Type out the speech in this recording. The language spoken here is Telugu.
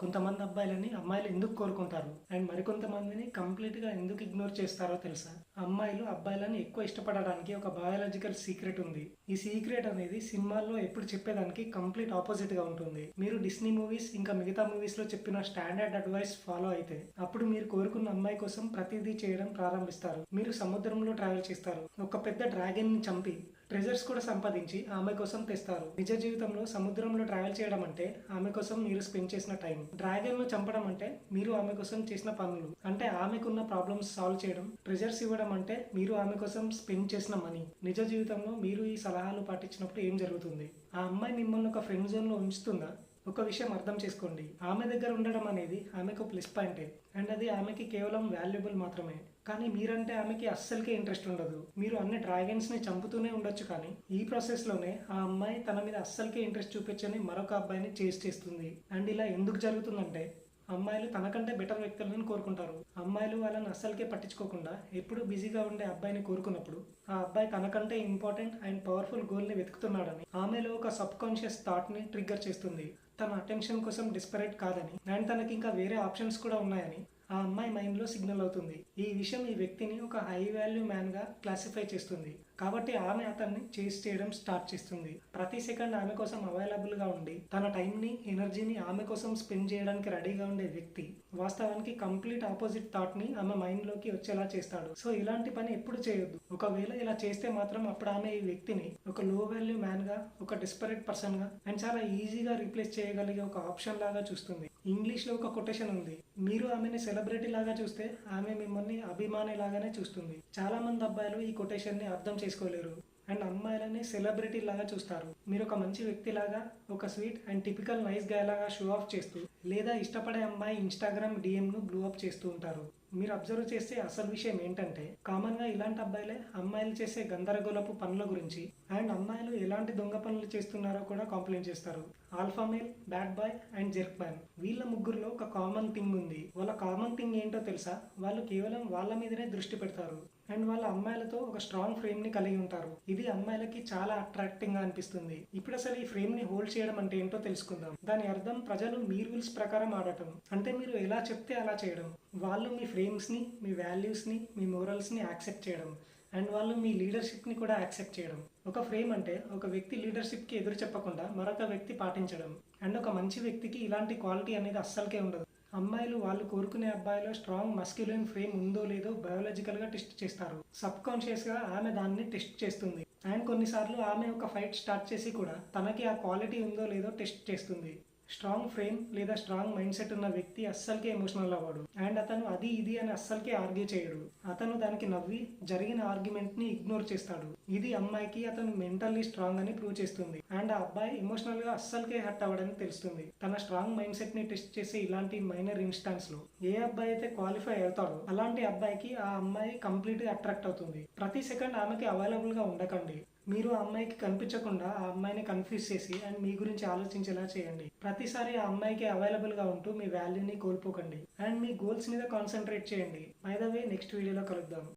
కొంతమంది అబ్బాయిలని అమ్మాయిలు ఎందుకు కోరుకుంటారు? అండ్ మరికొంతమందిని కంప్లీట్గా ఎందుకు ఇగ్నోర్ చేస్తారో తెలుసా? అమ్మాయిలు అబ్బాయిలని ఎక్కువ ఇష్టపడడానికి ఒక బయాలజికల్ సీక్రెట్ ఉంది. ఈ సీక్రెట్ అనేది సినిమాల్లో ఎప్పుడు చెప్పేదానికి కంప్లీట్ ఆపోజిట్గా ఉంటుంది. మీరు డిస్నీ మూవీస్ ఇంకా మిగతా మూవీస్లో చెప్పిన స్టాండర్డ్ అడ్వైస్ ఫాలో అయితే అప్పుడు మీరు కోరుకున్న అమ్మాయి కోసం ప్రతిదీ చేయడం ప్రారంభిస్తారు. మీరు సముద్రంలో ట్రావెల్ చేస్తారు. ఒక పెద్ద డ్రాగన్ని చంపి ట్రెజర్స్ కూడా సంపాదించి ఆమె కోసం తెస్తారు. నిజ జీవితంలో సముద్రంలో ట్రావెల్ చేయడం అంటే ఆమె కోసం మీరు స్పెండ్ చేసిన టైం. డ్రాగన్ను చంపడం అంటే మీరు ఆమె కోసం చేసిన పనులు. అంటే ఆమెకున్న ప్రాబ్లమ్స్ సాల్వ్ చేయడం ప్రెజర్స్ ఇవ్వడం అంటే మీరు ఆమె కోసం స్పెండ్ చేసిన మనీ. నిజ జీవితంలో మీరు ఈ సలహాలు పాటించినప్పుడు ఏం జరుగుతుంది? ఆ అమ్మాయి మిమ్మల్ని ఒక ఫ్రెండ్ జోన్లో ఉంచుతుందా? ఒక విషయం అర్థం చేసుకోండి. ఆమె దగ్గర ఉండడం అనేది ఆమెకు ప్లస్ పాయింటే అండ్ అది ఆమెకి కేవలం వాల్యుబుల్ మాత్రమే. కానీ మీరంటే ఆమెకి అస్సలకే ఇంట్రెస్ట్ ఉండదు. మీరు అన్ని డ్రాగన్స్ని చంపుతూనే ఉండొచ్చు కానీ ఈ ప్రాసెస్లోనే ఆ అమ్మాయి తన మీద అస్సలకే ఇంట్రెస్ట్ చూపించని మరొక అబ్బాయిని చేస్ చేస్తుంది. అండ్ ఇలా ఎందుకు జరుగుతుందంటే అమ్మాయిలు తనకంటే బెటర్ వ్యక్తులను కోరుకుంటారు. అమ్మాయిలు వాళ్ళని అస్సలకే పట్టించుకోకుండా ఎప్పుడు బిజీగా ఉండే అబ్బాయిని కోరుకున్నప్పుడు ఆ అబ్బాయి తనకంటే ఇంపార్టెంట్ అండ్ పవర్ఫుల్ గోల్ని వెతుకుతున్నాడని ఆమెలో ఒక సబ్ కాన్షియస్ థాట్ని ట్రిగ్గర్ చేస్తుంది. తన అటెన్షన్ కోసం డిస్పరేట్ కాదని అండ్ తనకి ఇంకా వేరే ఆప్షన్స్ కూడా ఉన్నాయని ఆ అమ్మాయి మైండ్లో సిగ్నల్ అవుతుంది. ఈ విషయం ఈ వ్యక్తిని ఒక హై వాల్యూ మ్యాన్గా క్లాసిఫై చేస్తుంది. కాబట్టి ఆమె అతన్ని చేసి చేయడం స్టార్ట్ చేస్తుంది. ప్రతి సెకండ్ ఆమె కోసం అవైలబుల్గా ఉండి తన టైం ని ఎనర్జీని ఆమె కోసం స్పెండ్ చేయడానికి రెడీగా ఉండే వ్యక్తి వాస్తవానికి కంప్లీట్ ఆపోజిట్ థాట్ని ఆమె మైండ్లోకి వచ్చేలా చేస్తాడు. సో ఇలాంటి పని ఎప్పుడు చేయొద్దు. ఒకవేళ ఇలా చేస్తే మాత్రం అప్పుడు ఆమె ఈ వ్యక్తిని ఒక లో వాల్యూ మ్యాన్గా ఒక డిస్పరేట్ పర్సన్గా అండ్ చాలా ఈజీగా రీప్లేస్ చేయగలిగే ఒక ఆప్షన్ లాగా చూస్తుంది. ఇంగ్లీష్లో ఒక కొటేషన్ ఉంది. మీరు ఆమెని సెలబ్రిటీ లాగా చూస్తే ఆమె మిమ్మల్ని అభిమాని లాగానే చూస్తుంది. చాలా మంది అబ్బాయిలు ఈ కొటేషన్ని అర్థం చేసుకోలేరు. అండ్ అమ్మాయిలని సెలబ్రిటీ లాగా చూస్తారు. మీరు ఒక మంచి వ్యక్తి లాగా ఒక sweet and typical nice guy లాగా షో ఆఫ్ చేస్తూ లేదా ఇష్టపడే అమ్మాయి ఇన్స్టాగ్రామ్ డిఎంను బ్లూ అప్ చేస్తూ ఉంటారు. మీరు అబ్జర్వ్ చేస్తే అసలు విషయం ఏంటంటే కామన్గా ఇలాంటి అబ్బాయిలే అమ్మాయిలు చేసే గందరగోళపు పనుల గురించి అండ్ అమ్మాయిలు ఎలాంటి దొంగ పనులు చేస్తున్నారో కూడా కాంప్లైంట్ చేస్తారు. Alpha male bad boy and jerk man. వీళ్ళ ముగ్గురులో ఒక కామన్ థింగ్ ఉంది. వాళ్ళ కామన్ థింగ్ ఏంటో తెలుసా? వాళ్ళు కేవలం వాళ్ళ మీదనే దృష్టి పెడతారు. అండ్ వాళ్ళ అమ్మాయిలతో ఒక స్ట్రాంగ్ ఫ్రేమ్ని కలిగి ఉంటారు. ఇది అమ్మాయిలకి చాలా అట్రాక్టింగ్గా అనిపిస్తుంది. ఇప్పుడు అసలు ఈ ఫ్రేమ్ని హోల్డ్ చేయడం అంటే ఏంటో తెలుసుకుందాం. దాని అర్థం ప్రజలు మీ రూల్స్ ప్రకారం ఆడటం. అంటే మీరు ఎలా చెప్తే అలా చేయడం. వాళ్ళు మీ ఫ్రేమ్స్ని మీ వాల్యూస్ని మీ మోరల్స్ని యాక్సెప్ట్ చేయడం. అండ్ వాళ్ళు మీ లీడర్షిప్ని కూడా యాక్సెప్ట్ చేయడం. ఒక ఫ్రేమ్ అంటే ఒక వ్యక్తి లీడర్షిప్కి ఎదురు చెప్పకుండా మరొక వ్యక్తి పాటించడం. అండ్ ఒక మంచి వ్యక్తికి ఇలాంటి క్వాలిటీ అనేది అస్సలకే ఉండదు. అమ్మాయిలు వాళ్ళు కోరుకునే అబ్బాయిలో స్ట్రాంగ్ మస్క్యులైన్ ఫ్రేమ్ ఉందో లేదో బయాలజికల్గా టెస్ట్ చేస్తారు. సబ్ కాన్షియస్గా ఆమె దాన్ని టెస్ట్ చేస్తుంది. అండ్ కొన్నిసార్లు ఆమె ఒక ఫైట్ స్టార్ట్ చేసి కూడా తనకి ఆ క్వాలిటీ ఉందో లేదో టెస్ట్ చేస్తుంది. స్ట్రాంగ్ ఫ్రేమ్ లేదా స్ట్రాంగ్ మైండ్ సెట్ ఉన్న వ్యక్తి అస్సలకే ఎమోషనల్ అవ్వడు అండ్ అతను అది ఇది అని అస్సలకే ఆర్గ్యూ చేయడు. అతను దానికి నవ్వి జరిగిన ఆర్గ్యుమెంట్ని ఇగ్నోర్ చేస్తాడు. ఇది అమ్మాయికి అతను మెంటల్లీ స్ట్రాంగ్ అని ప్రూవ్ చేస్తుంది. అండ్ ఆ అబ్బాయి ఎమోషనల్గా అస్సలకే హర్ట్ అవ్వడని తెలుస్తుంది. తన స్ట్రాంగ్ మైండ్ సెట్ని టెస్ట్ చేసే ఇలాంటి మైనర్ ఇన్స్టాన్స్లో. ఏ అబ్బాయి అయితే క్వాలిఫై అవుతాడో అలాంటి అబ్బాయికి ఆ అమ్మాయి కంప్లీట్గా అట్రాక్ట్ అవుతుంది. ప్రతి సెకండ్ ఆమెకి అవైలబుల్గా ఉండకండి. మీరు ఆ అమ్మాయికి కనిపించకుండా ఆ అమ్మాయిని కన్ఫ్యూజ్ చేసి అండ్ మీ గురించి ఆలోచించేలా చేయండి. ప్రతిసారి ఆ అమ్మాయికి అవైలబుల్గా ఉంటూ మీ వాల్యూని కోల్పోకండి. అండ్ మీ గోల్స్ మీద కాన్సన్ట్రేట్ చేయండి. బై ద వే నెక్స్ట్ వీడియోలో కలుద్దాం.